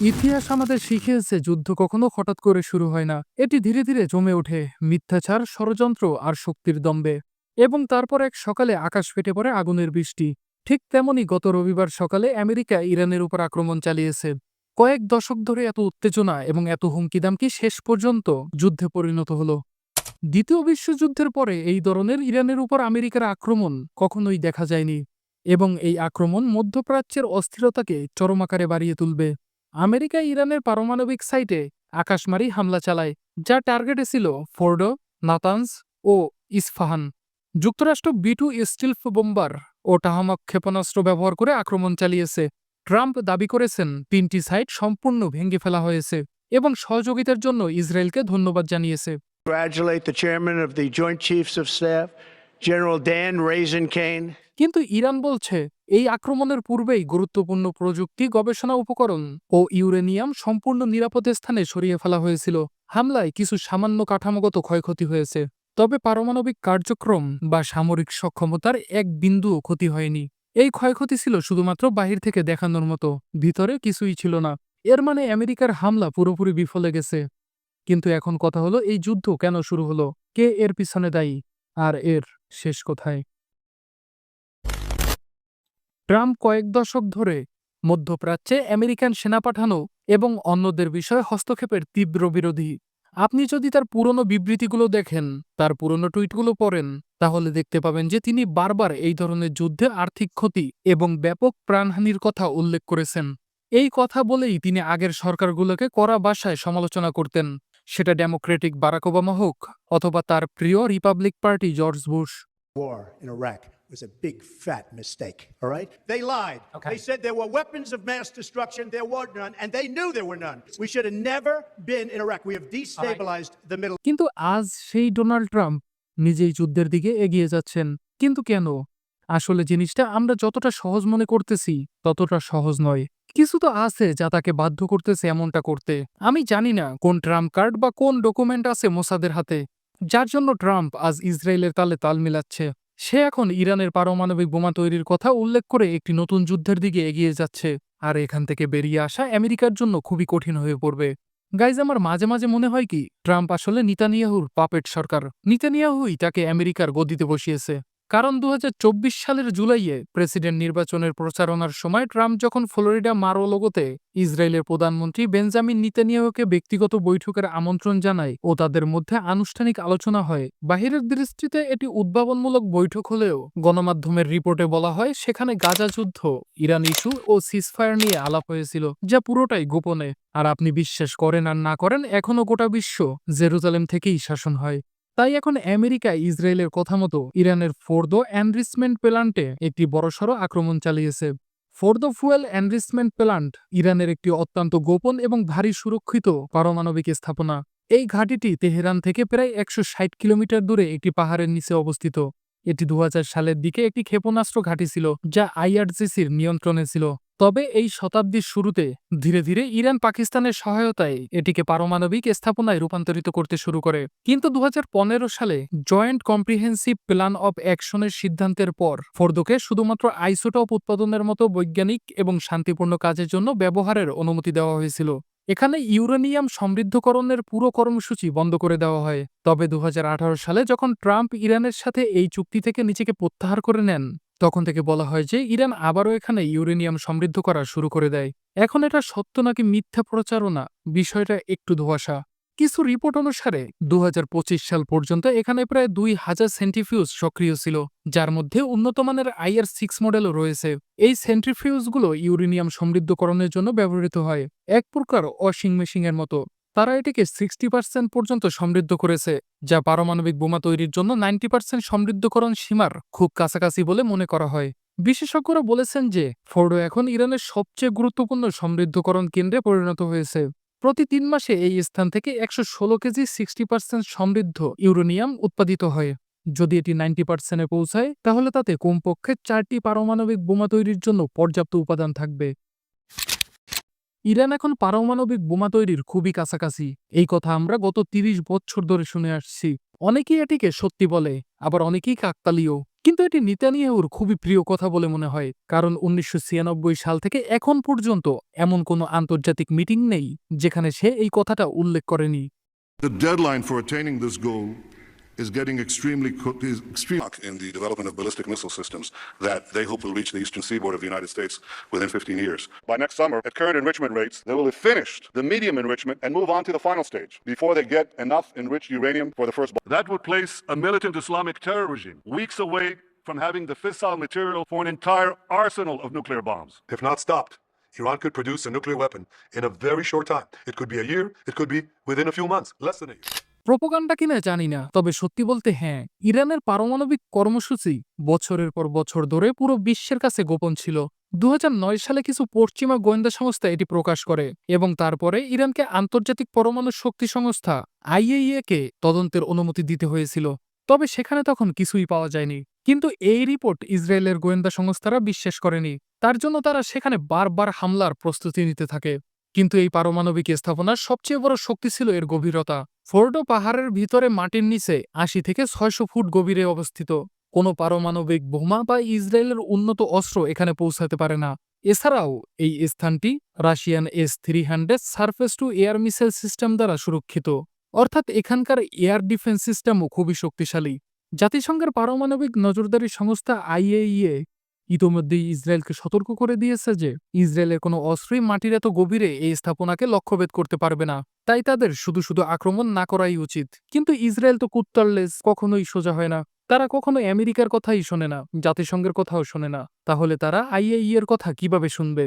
ইতিহাস আমাদের শিখিয়েছে, যুদ্ধ কখনো হঠাৎ করে শুরু হয় না। এটি ধীরে ধীরে জমে ওঠে মিথ্যাচার, ষড়যন্ত্র আর শক্তির দম্বে। এবং তারপর এক সকালে আকাশ ফেটে পড়ে আগুনের বৃষ্টি। ঠিক তেমনি গত রবিবার সকালে আমেরিকা ইরানের উপর আক্রমণ চালিয়েছে। কয়েক দশক ধরে এত উত্তেজনা এবং এত হুমকিদামকি শেষ পর্যন্ত যুদ্ধে পরিণত হলো। দ্বিতীয় বিশ্বযুদ্ধের পরে এই ধরনের ইরানের উপর আমেরিকার আক্রমণ কখনোই দেখা যায়নি। এবং এই আক্রমণ মধ্যপ্রাচ্যের অস্থিরতাকে চরম আকারে বাড়িয়ে তুলবে। আমেরিকা ইরানের পারমাণবিক সাইটে আকাশমারি হামলা চালায়, যা টার্গেটে ছিল ফোর্ডো নাতানস ও ইস্ফাহান। যুক্তরাষ্ট্র বিটু স্টিলফ বোম্বার ও টাহামাক ক্ষেপণাস্ত্র ব্যবহার করে আক্রমণ চালিয়েছে। ট্রাম্প দাবি করেছেন তিনটি সাইট সম্পূর্ণ ভেঙে ফেলা হয়েছে এবং সহযোগিতার জন্য ইসরায়েলকে ধন্যবাদ জানিয়েছে। কিন্তু ইরান বলছে, এই আক্রমণের পূর্বেই গুরুত্বপূর্ণ প্রযুক্তি, গবেষণা, উপকরণ ও ইউরেনিয়াম সম্পূর্ণ নিরাপদ স্থানে সরিয়ে ফেলা হয়েছিল। হামলায় কিছু সামান্য কাঠামোগত ক্ষয়ক্ষতি হয়েছে, তবে পারমাণবিক কার্যক্রম বা সামরিক সক্ষমতার এক বিন্দুও ক্ষতি হয়নি। এই ক্ষয়ক্ষতি ছিল শুধুমাত্র বাহির থেকে দেখানোর মতো, ভিতরে কিছুই ছিল না। এর মানে আমেরিকার হামলা পুরোপুরি বিফলে গেছে। কিন্তু এখন কথা হলো, এই যুদ্ধ কেন শুরু হলো? কে এর পিছনে দায়ী? আর এর শেষ কোথায়? ট্রাম্প কয়েক দশক ধরে মধ্যপ্রাচ্যে আমেরিকান সেনা পাঠানো এবং অন্যদের বিষয়ে হস্তক্ষেপের তীব্র বিরোধী। আপনি যদি তার পুরনো বিবৃতিগুলো দেখেন, তার পুরনো টুইটগুলো পড়েন, তাহলে দেখতে পাবেন যে তিনি বারবার এই ধরনের যুদ্ধে আর্থিক ক্ষতি এবং ব্যাপক প্রাণহানির কথা উল্লেখ করেছেন। এই কথা বলেই তিনি আগের সরকারগুলোকে কড়া বাসায় সমালোচনা করতেন। সেটা ডেমোক্রেটিক বারাক ওবামা হোক অথবা তার প্রিয় republic party George Bush war in Iraq was a big fat mistake. All right? They lied. Okay. They said there were weapons of mass destruction. There were none, and they knew there were none. We should have never been in Iraq. We have destabilized the Middle কিন্তু আজ সেই Donald Trump নিজেই যুদ্ধের দিকে এগিয়ে যাচ্ছেন কিন্তু কেন আসলে জিনিসটা আমরা যতটা সহজ মনে করতেছি ততটা সহজ নয় কিছু তো আছে যা তাকে বাধ্য করতেছে এমনটা করতে। আমি জানি না কোন ট্রাম্প কার্ড বা কোন ডকুমেন্ট আছে মোসাদের হাতে। যার জন্য ট্রাম্প আজ ইসরায়েলের তালে তাল মিলাচ্ছে। সে এখন ইরানের পারমাণবিক বোমা তৈরির কথা উল্লেখ করে একটি নতুন যুদ্ধের দিকে এগিয়ে যাচ্ছে। আর এখান থেকে বেরিয়ে আসা আমেরিকার জন্য খুবই কঠিন হয়ে পড়বে। গাইজ, আমার মাঝে মাঝে মনে হয় কি, ট্রাম্প আসলে নিতানিয়াহুর পাপেট সরকার। নিতানিয়াহুই তাকে আমেরিকার গদিতে বসিয়েছে। কারণ দু হাজার চব্বিশ সালের জুলাইয়ে প্রেসিডেন্ট নির্বাচনের প্রচারণার সময় ট্রাম্প যখন ফ্লোরিডা মারোলোগোতে ইসরায়েলের প্রধানমন্ত্রী বেঞ্জামিন নিতানিয়াহুকে ব্যক্তিগত বৈঠকের আমন্ত্রণ জানায় ও তাদের মধ্যে আনুষ্ঠানিক আলোচনা হয়, বাহিরের দৃষ্টিতে এটি উদ্ভাবনমূলক বৈঠক হলেও গণমাধ্যমের রিপোর্টে বলা হয় সেখানে গাজা যুদ্ধ, ইরান ইস্যু ও সিসফায়ার নিয়ে আলাপ হয়েছিল, যা পুরোটাই গোপনে। আর আপনি বিশ্বাস করেন আর না করেন এখনও গোটা বিশ্ব জেরুজালেম থেকেই শাসন হয়। তাই এখন আমেরিকা, ইসরায়েলের কথা মতো ইরানের ফোর্দো অ্যানরিসমেন্ট প্ল্যান্টে একটি বড়সড় আক্রমণ চালিয়েছে। ফোর্দো ফুয়েল অ্যানরিসমেন্ট প্ল্যান্ট ইরানের একটি অত্যন্ত গোপন এবং ভারী সুরক্ষিত পারমাণবিক স্থাপনা। এই ঘাঁটিটি তেহরান থেকে প্রায় একশো ষাট কিলোমিটার দূরে একটি পাহাড়ের নিচে অবস্থিত। এটি দু হাজার সালের দিকে একটি ক্ষেপণাস্ত্র ঘাঁটি ছিল, যা আইআরজিসির নিয়ন্ত্রণে ছিল। তবে এই শতাব্দীর শুরুতে ধীরে ধীরে ইরান পাকিস্তানের সহায়তায় এটিকে পারমাণবিক স্থাপনায় রূপান্তরিত করতে শুরু করে। কিন্তু দু হাজার পনেরো সালে জয়েন্ট কম্প্রিহেন্সিভ প্ল্যান অব অ্যাকশনের সিদ্ধান্তের পর ফোর্দোকে শুধুমাত্র আইসোটপ উৎপাদনের মতো বৈজ্ঞানিক এবং শান্তিপূর্ণ কাজের জন্য ব্যবহারের অনুমতি দেওয়া হয়েছিল। এখানে ইউরেনিয়াম সমৃদ্ধকরণের পুরো কর্মসূচি বন্ধ করে দেওয়া হয়। তবে দু হাজার আঠারো সালে যখন ট্রাম্প ইরানের সাথে এই চুক্তি থেকে নিজেকে প্রত্যাহার করে নেন তখন থেকে বলা হয় যে, ইরান আবারও এখানে ইউরেনিয়াম সমৃদ্ধ করা শুরু করে দেয়। এখন এটা সত্য নাকি মিথ্যা প্রচারণা বিষয়টা একটু ধোয়াশা। কিছু রিপোর্ট অনুসারে দু হাজার পঁচিশ সাল পর্যন্ত এখানে প্রায় দুই হাজার সেন্ট্রিফিউজ সক্রিয় ছিল, যার মধ্যে উন্নতমানের আইআর সিক্স মডেলও রয়েছে। এই সেন্ট্রিফিউজগুলো ইউরেনিয়াম সমৃদ্ধকরণের জন্য ব্যবহৃত হয়। এক প্রকার ওয়াশিং মেশিনের মতো। তারা এটিকে সিক্সটি পার্সেন্ট পর্যন্ত সমৃদ্ধ করেছে, যা পারমাণবিক বোমা তৈরির জন্য নাইনটি পার্সেন্ট সমৃদ্ধকরণ সীমার খুব কাছাকাছি বলে মনে করা হয়। বিশেষজ্ঞরা বলেছেন যে, ফোর্ডো এখন ইরানের সবচেয়ে গুরুত্বপূর্ণ সমৃদ্ধকরণ কেন্দ্রে পরিণত হয়েছে। প্রতি তিন মাসে এই স্থান থেকে একশো ষোলো কেজি সিক্সটি পার্সেন্ট সমৃদ্ধ ইউরেনিয়াম উৎপাদিত হয়। যদি এটি নাইনটি পার্সেন্টে পৌঁছায়, তাহলে তাতে কমপক্ষে চারটি পারমাণবিক বোমা তৈরির জন্য পর্যাপ্ত উপাদান থাকবে। ইরান এখন পারমাণবিক বোমা তৈরির খুবই কাছাকাছি। এই কথা আমরা গত তিরিশ বছর ধরে শুনে আসছি। অনেকেই এটিকে সত্যি বলে, আবার অনেকেই কাকতালীয়। কিন্তু এটি নেতানিয়াহুর খুবই প্রিয় কথা বলে মনে হয়, কারণ উনিশশো ছিয়ানব্বই সাল থেকে এখন পর্যন্ত এমন কোনো আন্তর্জাতিক মিটিং নেই, যেখানে সে এই কথাটা উল্লেখ করেনি। The deadline for attaining this goal is getting extremely is extreme in the development of ballistic missile systems that they hope will reach the eastern seaboard of the United States within 15 years. By next summer, at current enrichment rates, they will have finished the medium enrichment and move on to the final stage before they get enough enriched uranium for the first. That would place a militant Islamic terror regime weeks away from having the fissile material for an entire arsenal of nuclear bombs. If not stopped, Iran could produce a nuclear weapon in a very short time. It could be a year, it could be within a few months, less than a year. Propaganda কিনা জানি না, তবে সত্যি বলতে হ্যাঁ ইরানের পারমাণবিক কর্মসূচি বছরের পর বছর ধরে পুরো বিশ্বের কাছে গোপন ছিল। দু হাজার নয় সালে কিছু পশ্চিমা গোয়েন্দা সংস্থা এটি প্রকাশ করে এবং তারপরে ইরানকে আন্তর্জাতিক পরমাণু শক্তি সংস্থা আইএইএ কে তদন্তের অনুমতি দিতে হয়েছিল। তবে সেখানে তখন কিছুই পাওয়া যায়নি। কিন্তু এই রিপোর্ট ইসরায়েলের গোয়েন্দা সংস্থারা বিশ্বাস করেনি। তার জন্য তারা সেখানে বারবার হামলার প্রস্তুতি নিতে থাকে। কিন্তু এই পারমাণবিক স্থাপনার সবচেয়ে বড় শক্তি ছিল এর গভীরতা। ফোর্ডো পাহাড়ের ভিতরে মাটির নিচে আশি থেকে ছয়শো ফুট গভীরে অবস্থিত। কোনো পারমাণবিক বোমা বা ইসরায়েলের উন্নত অস্ত্র এখানে পৌঁছাতে পারে না। এছাড়াও, এই স্থানটি Russian S three hundred surface to air missile system দ্বারা সুরক্ষিত। অর্থাৎ এখানকার এয়ার ডিফেন্স সিস্টেমও খুবই শক্তিশালী। জাতিসংঘের পারমাণবিক নজরদারি সংস্থা আইএইএ ইতোমধ্যেই ইসরায়েলকে সতর্ক করে দিয়েছে যে, ইসরায়েলের কোনো অস্ত্রই মাটির এত গভীরে এই স্থাপনাকে লক্ষ্যভেদ করতে পারবে না। তাই তাদের শুধু শুধু আক্রমণ না করাই উচিত। কিন্তু ইসরায়েল তো কুত্তারলেস, কখনোই সোজা হয় না। তারা কখনো আমেরিকার কথাই শোনে না, জাতিসংঘের কথাও শোনে না। তাহলে তারা আইএই এর কথা কীভাবে শুনবে?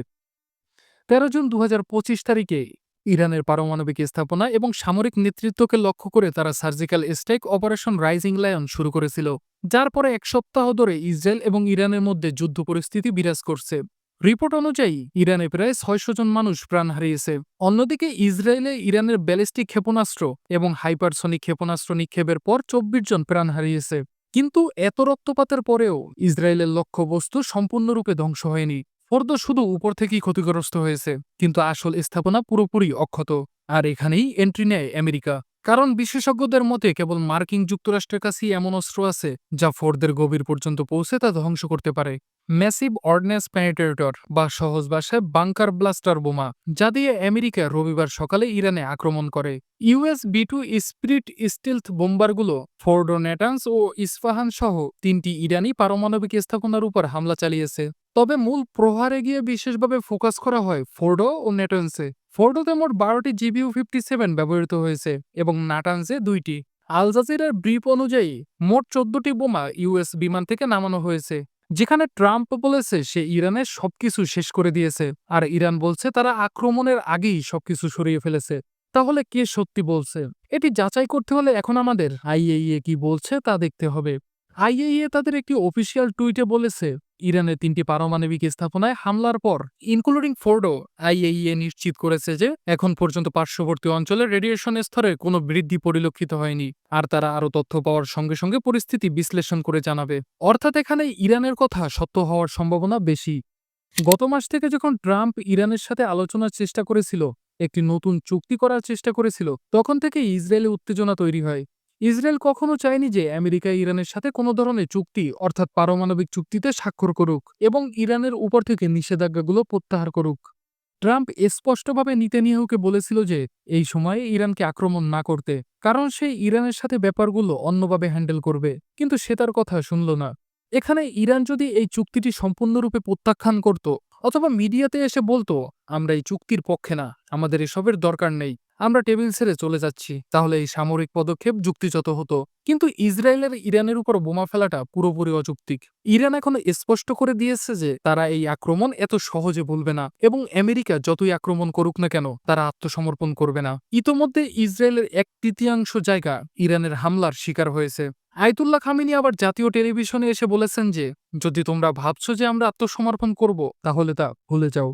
তেরো জুন দু হাজার পঁচিশ তারিখে ইরানের পারমাণবিক স্থাপনা এবং সামরিক নেতৃত্বকে লক্ষ্য করে তারা surgical strike operation rising lion শুরু করেছিল, যার পরে এক সপ্তাহ ধরে ইসরায়েল এবং ইরানের মধ্যে যুদ্ধ পরিস্থিতি বিরাজ করছে। রিপোর্ট অনুযায়ী, ইরানে প্রায় ছয়শো জন মানুষ প্রাণ হারিয়েছে। অন্যদিকে ইসরায়েলে ইরানের ব্যালিস্টিক ক্ষেপণাস্ত্র এবং হাইপারসনিক ক্ষেপণাস্ত্র নিক্ষেপের পর চব্বিশ জন প্রাণ হারিয়েছে। কিন্তু এত রক্তপাতের পরেও ইসরায়েলের লক্ষ্যবস্তু সম্পূর্ণরূপে ধ্বংস হয়নি। ফোর্দ শুধু উপর থেকেই ক্ষতিগ্রস্ত হয়েছে, কিন্তু আসল স্থাপনা পুরোপুরি অক্ষত। আর এখানেই এন্ট্রি নেয় আমেরিকা। কারণ বিশেষজ্ঞদের মতে কেবল মার্কিন যুক্তরাষ্ট্রের কাছেই এমন অস্ত্র আছে, যা ফোর্দের গভীর পর্যন্ত পৌঁছে তা ধ্বংস করতে পারে। ম্যাসিভ অর্ডনেন্স প্যানিটেটর বা সহজ ভাষায় বাংকার ব্লাস্টার বোমা, যা দিয়ে আমেরিকা রবিবার সকালে ইরানে আক্রমণ করে। US B two spirit stealth বোম্বারগুলো, Fordow Natanz ও ইস্পাহান সহ তিনটি ইরানি পারমাণবিক স্থাপনার উপর হামলা চালিয়েছে। তবে মূল প্রহারে গিয়ে বিশেষভাবে ফোকাস করা হয় ফোর্ডো ও নেটন্সে ফোর্ডোতে মোট বারোটি জিবিউ ফিফটি সেভেন ব্যবহৃত হয়েছে এবং নাটান্সে দুইটি। আল জাজিরার ব্রিফ অনুযায়ী, মোট চোদ্দটি বোমা ইউএস বিমান থেকে নামানো হয়েছে, যেখানে ট্রাম্প বলেছে সে ইরানের সবকিছু শেষ করে দিয়েছে, আর ইরান বলছে তারা আক্রমণের আগেই সবকিছু সরিয়ে ফেলেছে। তাহলে কে সত্যি বলছে? এটি যাচাই করতে হলে এখন আমাদের আইএইএ কি বলছে তা দেখতে হবে। আইএইএ তাদের একটি অফিসিয়াল টুইটে বলেছে ইরানের তিনটি পারমাণবিক স্থাপনায় হামলার পর ইনক্লুডিং ফোর্ডো আইএইএ নিশ্চিত করেছে যে এখন পর্যন্ত পার্শ্ববর্তী অঞ্চলে রেডিয়েশন স্তরে কোনো বৃদ্ধি পরিলক্ষিত হয়নি। আর তারা আরও তথ্য পাওয়ার সঙ্গে সঙ্গে পরিস্থিতি বিশ্লেষণ করে জানাবে। অর্থাৎ এখানে ইরানের কথা সত্য হওয়ার সম্ভাবনা বেশি। গত মাস থেকে যখন ট্রাম্প ইরানের সাথে আলোচনার চেষ্টা করেছিল, একটি নতুন চুক্তি করার চেষ্টা করেছিল, তখন থেকে ইসরায়েলে উত্তেজনা তৈরি হয়। ইসরায়েল কখনো চায়নি যে আমেরিকা ইরানের সাথে কোনো ধরনের চুক্তি, অর্থাৎ পারমাণবিক চুক্তিতে স্বাক্ষর করুক এবং ইরানের উপর থেকে নিষেধাজ্ঞাগুলো প্রত্যাহার করুক। ট্রাম্প স্পষ্টভাবে নিতেনিয়াহুকে বলেছিল যে এই সময়ে ইরানকে আক্রমণ না করতে, কারণ সে ইরানের সাথে ব্যাপারগুলো অন্যভাবে হ্যান্ডেল করবে, কিন্তু সে তার কথা শুনল না। এখানে ইরান যদি এই চুক্তিটি সম্পূর্ণরূপে প্রত্যাখ্যান করত, অথবা মিডিয়াতে এসে বলতো, আমরা এই চুক্তির পক্ষে না, আমাদের এসবের দরকার নেই। আমরা টেবিল ছেড়ে চলে যাচ্ছি। তাহলে এই সামরিক পদক্ষেপ যুক্তিযত হতো। কিন্তু ইসরায়েলের ইরানের উপর বোমা ফেলাটা পুরোপুরি অযৌক্তিক। ইরান এখন স্পষ্ট করে দিয়েছে যে তারা এই আক্রমণ এত সহজে বলবে না এবং আমেরিকা যতই আক্রমণ করুক না কেন, তারা আত্মসমর্পণ করবে না। ইতোমধ্যে ইসরায়েলের এক তৃতীয়াংশ জায়গা ইরানের হামলার শিকার হয়েছে। আয়তুল্লাহ খামিনি আবার জাতীয় টেলিভিশনে এসে বলেছেন যে, যদি তোমরা ভাবছ যে আমরা আত্মসমর্পণ করব, তাহলে তা ভুলে যাও।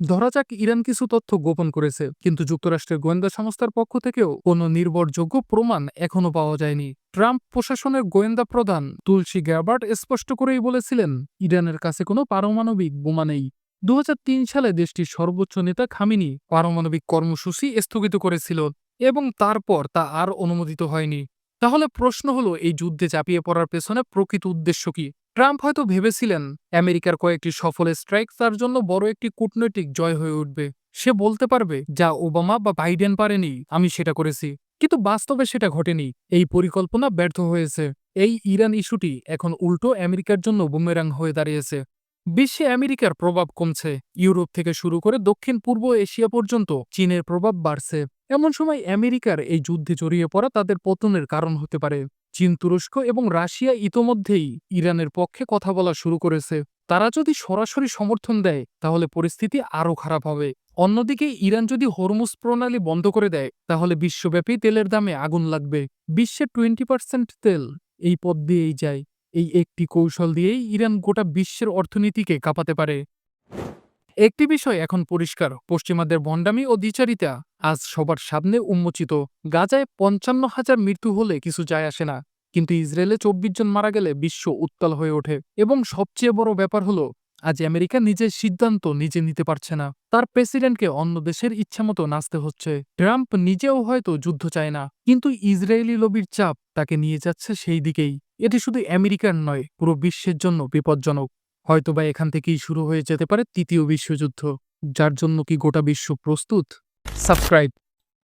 ধরা যাক ইরান কিছু তথ্য গোপন করেছে, কিন্তু যুক্তরাষ্ট্রের গোয়েন্দা সংস্থার পক্ষ থেকেও কোনো নির্ভরযোগ্য প্রমাণ এখনও পাওয়া যায়নি। ট্রাম্প প্রশাসনের গোয়েন্দা প্রধান তুলসী গ্যাবার্ট স্পষ্ট করেই বলেছিলেন, ইরানের কাছে কোনো পারমাণবিক বোমা নেই। দু হাজার তিন সালে দেশটির সর্বোচ্চ নেতা খামিনি পারমাণবিক কর্মসূচি স্থগিত করেছিল এবং তারপর তা আর অনুমোদিত হয়নি। তাহলে প্রশ্ন হলো, এই যুদ্ধে চাপিয়ে পড়ার পেছনে প্রকৃত উদ্দেশ্য কি? ট্রাম্প হয়তো ভেবেছিলেন আমেরিকার কয়েকটি সফল স্ট্রাইক তার জন্য বড় একটি কূটনৈতিক জয় হয়ে উঠবে। সে বলতে পারবে, যা ওবামা বা বাইডেন পারেনি, আমি সেটা করেছি। কিন্তু বাস্তবে সেটা ঘটেনি। এই পরিকল্পনা ব্যর্থ হয়েছে। এই ইরান ইস্যুটি এখন উল্টো আমেরিকার জন্য বুমেরাং হয়ে দাঁড়িয়েছে। বিশ্বে আমেরিকার প্রভাব কমছে। ইউরোপ থেকে শুরু করে দক্ষিণ পূর্ব এশিয়া পর্যন্ত চীনের প্রভাব বাড়ছে। এমন সময় আমেরিকার এই যুদ্ধে জড়িয়ে পড়া তাদের পতনের কারণ হতে পারে। চীন তুরস্ক এবং রাশিয়া ইতোমধ্যেই ইরানের পক্ষে কথা বলা শুরু করেছে। তারা যদি সরাসরি সমর্থন দেয়, তাহলে পরিস্থিতি আরও খারাপ হবে। অন্যদিকে, ইরান যদি হরমুজ প্রণালী বন্ধ করে দেয়, তাহলে বিশ্বব্যাপী তেলের দামে আগুন লাগবে। বিশ্বের টোয়েন্টি পার্সেন্ট তেল এই পথ দিয়েই যায়। এই একটি কৌশল দিয়েই ইরান গোটা বিশ্বের অর্থনীতিকে কাঁপাতে পারে। একটি বিষয় এখন পরিষ্কার। পশ্চিমাদের ভণ্ডামি ও দ্বিচারিতা আজ সবার সামনে উন্মোচিত। গাজায় পঞ্চান্ন হাজার মৃত্যু হলে কিছু যায় আসে না। কিন্তু ইসরায়েলে চব্বিশ জন মারা গেলে বিশ্ব উত্তাল হয়ে ওঠে। এবং সবচেয়ে বড় ব্যাপার হলো, আজ আমেরিকা নিজের সিদ্ধান্ত নিজে নিতে পারছে না। তার প্রেসিডেন্টকে অন্য দেশের ইচ্ছামতো নাচতে হচ্ছে। ট্রাম্প নিজেও হয়তো যুদ্ধ চায় না। কিন্তু ইসরায়েলি লবির চাপ তাকে নিয়ে যাচ্ছে সেই দিকেই। এটি শুধু আমেরিকার নয়, পুরো বিশ্বের জন্য বিপজ্জনক। হয়তোবা এখান থেকেই শুরু হয়ে যেতে পারে তৃতীয় বিশ্বযুদ্ধ, যার জন্য কি গোটা বিশ্ব প্রস্তুত? সাবস্ক্রাইব